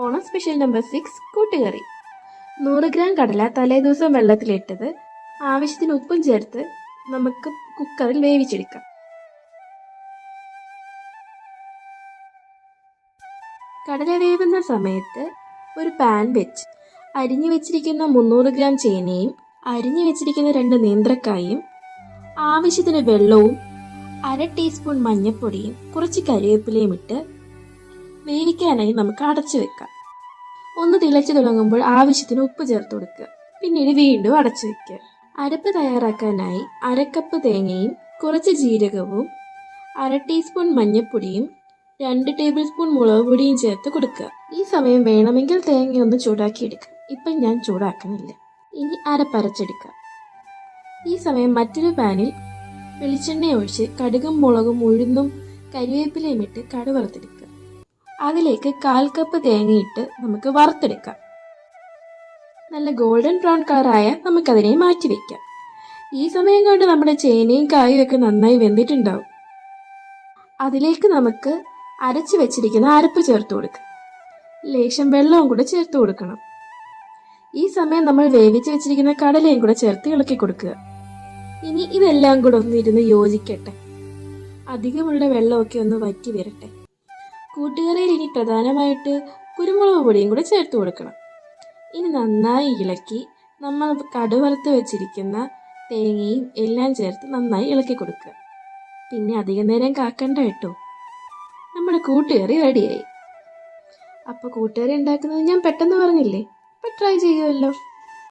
Onam special number six കൂട്ടുകറി. നൂറ് gram കടല തലേദിവസം വെള്ളത്തിലിട്ടത് ആവശ്യത്തിന് ഉപ്പും ചേർത്ത് നമുക്ക് കുക്കറിൽ വേവിച്ചെടുക്കാം. കടല വേവുന്ന സമയത്ത് ഒരു പാൻ വെച്ച് അരിഞ്ഞു വെച്ചിരിക്കുന്ന മുന്നൂറ് ഗ്രാം ചേനയും അരിഞ്ഞു വെച്ചിരിക്കുന്ന രണ്ട് നേന്ത്രക്കായും ആവശ്യത്തിന് വെള്ളവും അര ടീസ്പൂൺ മഞ്ഞൾപ്പൊടിയും കുറച്ച് കരിവേപ്പിലയും ഇട്ട് വേവിക്കാനായി നമുക്ക് അടച്ചു വെക്കാം. ഒന്ന് തിളച്ചു തുടങ്ങുമ്പോൾ ആവശ്യത്തിന് ഉപ്പ് ചേർത്ത് കൊടുക്കുക. പിന്നീട് വീണ്ടും അടച്ചു വെക്കുക. അരപ്പ് തയ്യാറാക്കാനായി അരക്കപ്പ് തേങ്ങയും കുറച്ച് ജീരകവും അര ടീസ്പൂൺ മഞ്ഞൾപ്പൊടിയും രണ്ട് ടേബിൾ സ്പൂൺ മുളക് പൊടിയും ചേർത്ത് കൊടുക്കുക. ഈ സമയം വേണമെങ്കിൽ തേങ്ങ ഒന്ന് ചൂടാക്കിയെടുക്കാം. ഇപ്പം ഞാൻ ചൂടാക്കുന്നില്ല ഇനി അരപ്പരച്ചെടുക്കുക ഈ സമയം മറ്റൊരു പാനിൽ വെളിച്ചെണ്ണ ഒഴിച്ച് കടുകും മുളകും ഉഴുന്നും കരിവേപ്പിലയും ഇട്ട് കടു വറുത്തെടുക്കുക അതിലേക്ക് കാൽ കപ്പ് തേങ്ങയിട്ട് നമുക്ക് വറുത്തെടുക്കാം. നല്ല ഗോൾഡൻ ബ്രൗൺ കളറായ നമുക്കതിനെ മാറ്റി വെക്കാം. ഈ സമയം കൊണ്ട് നമ്മുടെ ചേനയും കായും ഒക്കെ നന്നായി വെന്തിട്ടുണ്ടാവും. അതിലേക്ക് നമുക്ക് അരച്ചു വെച്ചിരിക്കുന്ന അരപ്പ് ചേർത്ത് കൊടുക്കാം. ലേശം വെള്ളവും കൂടെ ചേർത്ത് കൊടുക്കണം. ഈ സമയം നമ്മൾ വേവിച്ച് വെച്ചിരിക്കുന്ന കടലയും കൂടെ ചേർത്ത് ഇളക്കി കൊടുക്കുക. ഇനി ഇതെല്ലാം കൂടെ ഒന്ന് ഇരുന്ന് യോജിക്കട്ടെ. അധികമുള്ള വെള്ളമൊക്കെ ഒന്ന് വറ്റി വരട്ടെ. കൂട്ടുകറിയിൽ ഇനി പ്രധാനമായിട്ട് കുരുമുളക് പൊടിയും കൂടെ ചേർത്ത് കൊടുക്കണം. ഇനി നന്നായി ഇളക്കി നമ്മൾ കടുവറുത്ത് വെച്ചിരിക്കുന്ന തേങ്ങയും എല്ലാം ചേർത്ത് നന്നായി ഇളക്കി കൊടുക്കുക. പിന്നെ അധികം നേരം കാക്കണ്ട കേട്ടോ. നമ്മുടെ കൂട്ടുകറി റെഡിയായി. അപ്പോൾ കൂട്ടുകറി ഉണ്ടാക്കുന്നത് ഞാൻ പെട്ടെന്ന് പറഞ്ഞില്ലേ? അപ്പോൾ ട്രൈ ചെയ്യുമല്ലോ.